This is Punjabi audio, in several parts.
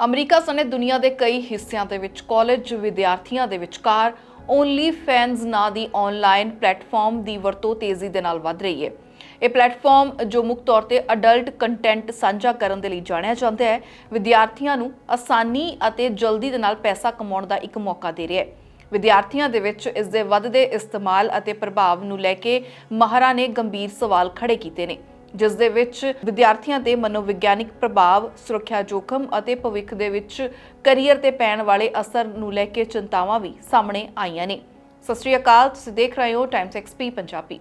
ਅਮਰੀਕਾ ਸਣੇ ਦੁਨੀਆ ਦੇ ਕਈ ਹਿੱਸਿਆਂ ਦੇ ਵਿੱਚ, ਕਾਲਜ ਵਿਦਿਆਰਥੀਆਂ ਦੇ ਵਿਚਕਾਰ ਓਨਲੀ ਫੈਨਸ ਨਾਂ ਦੀ ਆਨਲਾਈਨ ਪਲੇਟਫਾਰਮ ਦੀ ਵਰਤੋਂ ਤੇਜ਼ੀ ਦੇ ਨਾਲ ਵੱਧ ਰਹੀ ਹੈ। ਇਹ ਪਲੇਟਫਾਰਮ ਜੋ ਮੁੱਖ ਤੌਰ ਤੇ ਅਡਲਟ ਕੰਟੈਂਟ ਸਾਂਝਾ ਕਰਨ ਦੇ ਲਈ ਜਾਣਿਆ ਜਾਂਦਾ ਹੈ, ਵਿਦਿਆਰਥੀਆਂ ਨੂੰ ਆਸਾਨੀ ਅਤੇ ਜਲਦੀ ਦੇ ਨਾਲ ਪੈਸਾ ਕਮਾਉਣ ਦਾ ਇੱਕ ਮੌਕਾ ਦੇ ਰਿਹਾ ਹੈ। ਵਿਦਿਆਰਥੀਆਂ ਦੇ ਵਿੱਚ ਇਸ ਦੇ ਵੱਧਦੇ ਇਸਤੇਮਾਲ ਅਤੇ ਪ੍ਰਭਾਵ ਨੂੰ ਲੈ ਕੇ ਮਾਹਰਾਂ ਨੇ ਗੰਭੀਰ ਸਵਾਲ ਖੜੇ ਕੀਤੇ ਨੇ। ਜਿਸ ਦੇ ਵਿੱਚ ਵਿਦਿਆਰਥੀਆਂ ਤੇ ਮਨੋਵਿਗਿਆਨਿਕ ਪ੍ਰਭਾਵ, ਸੁਰੱਖਿਆ ਜੋਖਮ ਅਤੇ ਭਵਿੱਖ ਦੇ ਵਿੱਚ ਕੈਰੀਅਰ ਤੇ ਪੈਣ ਵਾਲੇ ਅਸਰ ਨੂੰ ਲੈ ਕੇ ਚਿੰਤਾਵਾਂ ਵੀ ਸਾਹਮਣੇ ਆਈਆਂ ਨੇ। ਸਤਿ ਸ਼੍ਰੀ ਅਕਾਲ, ਤੁਸੀਂ ਦੇਖ ਰਹੇ ਹੋ Times XP Punjabi.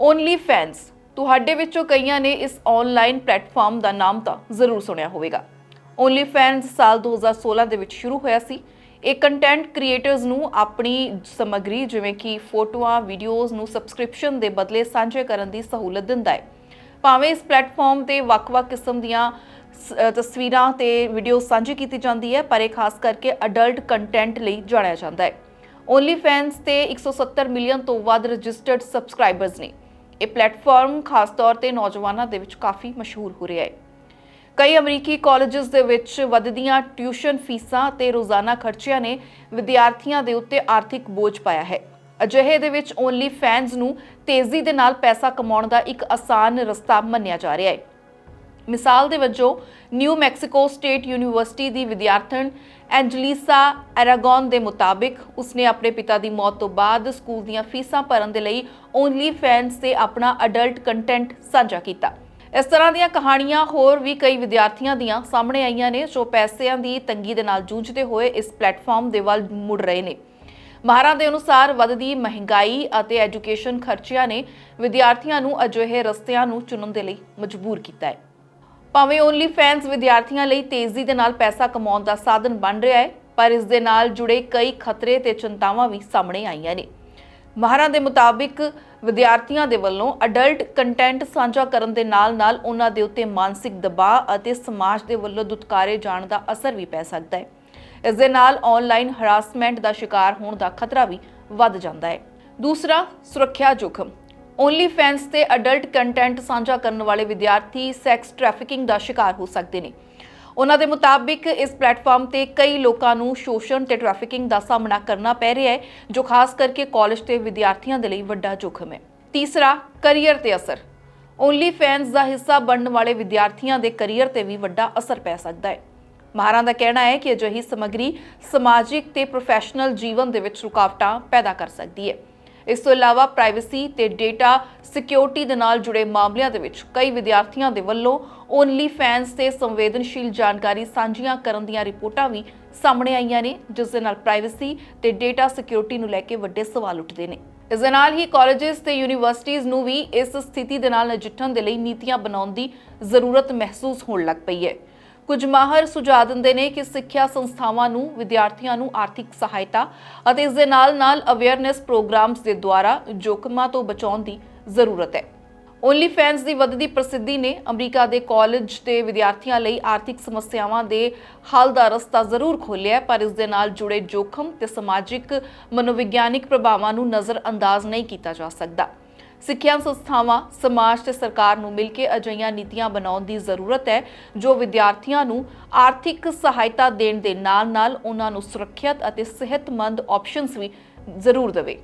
Only fans ਤੁਹਾਡੇ ਵਿੱਚੋਂ ਕਈਆਂ ਨੇ ਇਸ ਆਨਲਾਈਨ ਪਲੇਟਫਾਰਮ ਦਾ ਨਾਮ ਤਾਂ ਜ਼ਰੂਰ ਸੁਣਿਆ ਹੋਵੇਗਾ। ਓਨਲੀ ਫੈਨਸ ਸਾਲ 2016 ਦੇ ਵਿੱਚ ਸ਼ੁਰੂ ਹੋਇਆ ਸੀ। ਇਹ ਕੰਟੈਂਟ ਕ੍ਰੀਏਟਰਸ ਨੂੰ ਆਪਣੀ ਸਮੱਗਰੀ ਜਿਵੇਂ ਕਿ ਫੋਟੋਆਂ ਵੀਡੀਓਜ਼ ਨੂੰ ਸਬਸਕ੍ਰਿਪਸ਼ਨ ਦੇ ਬਦਲੇ ਸਾਂਝੇ ਕਰਨ ਦੀ ਸਹੂਲਤ ਦਿੰਦਾ ਹੈ। ਭਾਵੇਂ ਇਸ ਪਲੇਟਫਾਰਮ ਤੇ ਵੱਖ-ਵੱਖ ਕਿਸਮ ਦੀਆਂ ਸ- ਤਸਵੀਰਾਂ ਤੇ ਵੀਡੀਓ ਸਾਂਝੀ ਕੀਤੀ ਜਾਂਦੀ ਹੈ, ਪਰ ਇਹ ਖਾਸ ਕਰਕੇ ਅਡਲਟ ਕੰਟੈਂਟ ਲਈ ਜਾਣਿਆ ਜਾਂਦਾ ਹੈ। ਓਨਲੀ ਫੈਨਸ ਤੇ 170 ਮਿਲੀਅਨ ਤੋਂ ਵੱਧ ਰਜਿਸਟਰਡ ਸਬਸਕ੍ਰਾਈਬਰਸ ਨੇ। ਇਹ ਪਲੇਟਫਾਰਮ ਖਾਸ ਤੌਰ ਤੇ ਨੌਜਵਾਨਾਂ ਦੇ ਵਿੱਚ ਕਾਫੀ ਮਸ਼ਹੂਰ ਹੋ ਰਿਹਾ ਹੈ। ਕਈ ਅਮਰੀਕੀ ਕਾਲਜਸ ਦੇ ਵਿੱਚ ਵੱਧਦੀਆਂ ਟਿਊਸ਼ਨ ਫੀਸਾਂ ਤੇ ਰੋਜ਼ਾਨਾ ਖਰਚਿਆਂ ਨੇ ਵਿਦਿਆਰਥੀਆਂ ਦੇ ਉੱਤੇ ਆਰਥਿਕ ਬੋਝ ਪਾਇਆ ਹੈ। ਅਜਿਹੇ ਦੇ ਵਿੱਚ ਓਨਲੀ ਫੈਨਸ ਨੂੰ ਤੇਜ਼ੀ ਦੇ ਨਾਲ ਪੈਸਾ ਕਮਾਉਣ ਦਾ ਇੱਕ ਆਸਾਨ ਰਸਤਾ ਮੰਨਿਆ ਜਾ ਰਿਹਾ ਹੈ। ਮਿਸਾਲ ਦੇ ਵਜੋਂ, ਨਿਊ ਮੈਕਸੀਕੋ ਸਟੇਟ ਯੂਨੀਵਰਸਿਟੀ ਦੀ ਵਿਦਿਆਰਥਣ ਐਂਜਲੀਸਾ ਐਰਾਗਨ ਦੇ ਮੁਤਾਬਿਕ, ਉਸਨੇ ਆਪਣੇ ਪਿਤਾ ਦੀ ਮੌਤ ਤੋਂ ਬਾਅਦ ਸਕੂਲ ਦੀਆਂ ਫੀਸਾਂ ਭਰਨ ਦੇ ਲਈ ਓਨਲੀ ਫੈਨਸ ਤੇ ਆਪਣਾ ਅਡਲਟ ਕੰਟੈਂਟ ਸਾਂਝਾ ਕੀਤਾ। ਇਸ ਤਰ੍ਹਾਂ ਦੀਆਂ ਕਹਾਣੀਆਂ ਹੋਰ ਵੀ ਕਈ ਵਿਦਿਆਰਥੀਆਂ ਦੀਆਂ ਸਾਹਮਣੇ ਆਈਆਂ ਨੇ, ਜੋ ਪੈਸਿਆਂ ਦੀ ਤੰਗੀ ਦੇ ਨਾਲ ਜੂਝਦੇ ਹੋਏ ਇਸ ਪਲੇਟਫਾਰਮ ਦੇ ਵੱਲ ਮੁੜ ਰਹੇ ਨੇ। ਮਾਹਰਾਂ ਦੇ ਅਨੁਸਾਰ ਵੱਧਦੀ ਮਹਿੰਗਾਈ ਅਤੇ ਐਜੂਕੇਸ਼ਨ ਖਰਚਿਆਂ ਨੇ ਵਿਦਿਆਰਥੀਆਂ ਨੂੰ ਅਜਿਹੇ ਰਸਤਿਆਂ ਨੂੰ ਚੁਣਨ ਦੇ ਲਈ ਮਜਬੂਰ ਕੀਤਾ ਹੈ। ਭਾਵੇਂ ਓਨਲੀ ਫੈਨਸ ਵਿਦਿਆਰਥੀਆਂ ਲਈ ਤੇਜ਼ੀ ਦੇ ਨਾਲ ਪੈਸਾ ਕਮਾਉਣ ਦਾ ਸਾਧਨ ਬਣ ਰਿਹਾ ਹੈ, ਪਰ ਇਸ ਦੇ ਨਾਲ ਜੁੜੇ ਕਈ ਖਤਰੇ ਤੇ ਚਿੰਤਾਵਾਂ ਵੀ ਸਾਹਮਣੇ ਆਈਆਂ ਨੇ। ਮਾਹਰਾਂ ਦੇ ਮੁਤਾਬਿਕ ਵਿਦਿਆਰਥੀਆਂ ਦੇ ਵੱਲੋਂ ਅਡਲਟ ਕੰਟੈਂਟ ਸਾਂਝਾ ਕਰਨ ਦੇ ਨਾਲ-ਨਾਲ ਉਹਨਾਂ ਦੇ ਉੱਤੇ ਮਾਨਸਿਕ ਦਬਾਅ ਅਤੇ ਸਮਾਜ ਦੇ ਵੱਲੋਂ ਦੁਤਕਾਰੇ ਜਾਣ ਦਾ ਅਸਰ ਵੀ ਪੈ ਸਕਦਾ ਹੈ। ਇਸ ਦੇ ਨਾਲ ਆਨਲਾਈਨ ਹਰਾਸਮੈਂਟ ਦਾ ਸ਼ਿਕਾਰ ਹੋਣ ਦਾ ਖਤਰਾ ਵੀ ਵੱਧ ਜਾਂਦਾ ਹੈ। ਦੂਸਰਾ, ਸੁਰੱਖਿਆ ਜੋਖਮ। ਓਨਲੀ ਫੈਨਸ ਤੇ ਅਡਲਟ ਕੰਟੈਂਟ ਸਾਂਝਾ ਕਰਨ ਵਾਲੇ ਵਿਦਿਆਰਥੀ ਸੈਕਸ ਟ੍ਰੈਫਿਕਿੰਗ ਦਾ ਸ਼ਿਕਾਰ ਹੋ ਸਕਦੇ ਨੇ। ਉਹਨਾਂ ਦੇ ਮੁਤਾਬਿਕ ਇਸ ਪਲੇਟਫਾਰਮ ਤੇ ਕਈ ਲੋਕਾਂ ਨੂੰ ਸ਼ੋਸ਼ਣ ਤੇ ਟ੍ਰੈਫਿਕਿੰਗ ਦਾ ਸਾਹਮਣਾ ਕਰਨਾ ਪੈ ਰਿਹਾ ਹੈ, ਜੋ ਖਾਸ ਕਰਕੇ ਕਾਲਜ ਤੇ ਵਿਦਿਆਰਥੀਆਂ ਦੇ ਲਈ ਵੱਡਾ ਜੋਖਮ ਹੈ। ਤੀਸਰਾ ਕੈਰੀਅਰ ਤੇ ਅਸਰ। ਓਨਲੀ ਫੈਨਸ ਦਾ ਹਿੱਸਾ ਬਣਨ ਵਾਲੇ ਵਿਦਿਆਰਥੀਆਂ ਦੇ ਕੈਰੀਅਰ ਤੇ ਵੀ ਵੱਡਾ ਅਸਰ ਪੈ ਸਕਦਾ ਹੈ। ਮਾਹਰਾਂ ਦਾ ਕਹਿਣਾ ਹੈ ਕਿ ਅਜਿਹੀ ਸਮੱਗਰੀ ਸਮਾਜਿਕ ਤੇ ਪ੍ਰੋਫੈਸ਼ਨਲ ਜੀਵਨ ਦੇ ਵਿੱਚ ਰੁਕਾਵਟਾਂ ਪੈਦਾ ਕਰ ਸਕਦੀ ਹੈ। ਇਸ ਤੋਂ ਇਲਾਵਾ ਪ੍ਰਾਈਵੇਸੀ ਤੇ ਡੇਟਾ ਸਿਕਿਉਰਿਟੀ ਦੇ ਨਾਲ ਜੁੜੇ ਮਾਮਲਿਆਂ ਦੇ ਵਿੱਚ ਕਈ ਵਿਦਿਆਰਥੀਆਂ ਦੇ ਵੱਲੋਂ ਓਨਲੀ ਫੈਨਸ ਤੇ ਸੰਵੇਦਨਸ਼ੀਲ ਜਾਣਕਾਰੀ ਸਾਂਝੀਆਂ ਕਰਨ ਦੀਆਂ ਰਿਪੋਰਟਾਂ ਵੀ ਸਾਹਮਣੇ ਆਈਆਂ ਨੇ, ਜਿਸ ਦੇ ਨਾਲ ਪ੍ਰਾਈਵੇਸੀ ਤੇ ਡੇਟਾ ਸਿਕਿਉਰਿਟੀ ਨੂੰ ਲੈ ਕੇ ਵੱਡੇ ਸਵਾਲ ਉੱਠਦੇ ਨੇ। ਇਸ ਦੇ ਨਾਲ ਹੀ ਕਾਲਜਸ ਤੇ ਯੂਨੀਵਰਸਿਟੀਆਂ ਨੂੰ ਵੀ ਇਸ ਸਥਿਤੀ ਦੇ ਨਾਲ ਨਜਿੱਠਣ ਦੇ ਲਈ ਨੀਤੀਆਂ ਬਣਾਉਣ ਦੀ ਜ਼ਰੂਰਤ ਮਹਿਸੂਸ ਹੋਣ ਲੱਗ ਪਈ ਹੈ। ਕੁਝ ਮਾਹਰ ਸੁਝਾਅ ਦਿੰਦੇ ਨੇ ਕਿ ਸਿੱਖਿਆ ਸੰਸਥਾਵਾਂ ਨੂੰ, ਵਿਦਿਆਰਥੀਆਂ ਨੂੰ ਆਰਥਿਕ ਸਹਾਇਤਾ ਅਤੇ ਇਸ ਦੇ ਨਾਲ-ਨਾਲ ਅਵੇਅਰਨੈਸ ਪ੍ਰੋਗਰਾਮਸ ਦੇ ਦੁਆਰਾ ਜੋਖਮਾਂ ਤੋਂ ਬਚਾਉਣ ਦੀ ਜ਼ਰੂਰਤ ਹੈ। ਓਨਲੀ ਫੈਨਸ ਦੀ ਵੱਧਦੀ ਪ੍ਰਸਿੱਧੀ ਨੇ ਅਮਰੀਕਾ ਦੇ ਕਾਲਜ ਦੇ ਵਿਦਿਆਰਥੀਆਂ ਲਈ ਆਰਥਿਕ ਸਮੱਸਿਆਵਾਂ ਦੇ ਹੱਲ ਦਾ ਰਸਤਾ ਜ਼ਰੂਰ ਖੋਲ੍ਹਿਆ ਪਰ ਇਸ ਦੇ ਨਾਲ ਜੁੜੇ ਜੋਖਮ ਤੇ ਸਮਾਜਿਕ, ਮਨੋਵਿਗਿਆਨਿਕ ਪ੍ਰਭਾਵਾਂ ਨੂੰ ਨਜ਼ਰਅੰਦਾਜ਼ ਨਹੀਂ ਕੀਤਾ ਜਾ ਸਕਦਾ। ਸਿੱਖਿਆ ਸੰਸਥਾਵਾਂ, ਸਮਾਜ ਤੇ ਸਰਕਾਰ ਨੂੰ ਮਿਲ ਕੇ ਅਜਿਹੀਆਂ ਨੀਤੀਆਂ ਬਣਾਉਣ ਦੀ ਜ਼ਰੂਰਤ ਹੈ, ਜੋ ਵਿਦਿਆਰਥੀਆਂ ਨੂੰ ਆਰਥਿਕ ਸਹਾਇਤਾ ਦੇਣ ਦੇ ਨਾਲ-ਨਾਲ ਉਹਨਾਂ ਨੂੰ ਸੁਰੱਖਿਅਤ ਅਤੇ ਸਿਹਤਮੰਦ ਆਪਸ਼ਨਸ ਵੀ ਜ਼ਰੂਰ ਦੇਵੇ।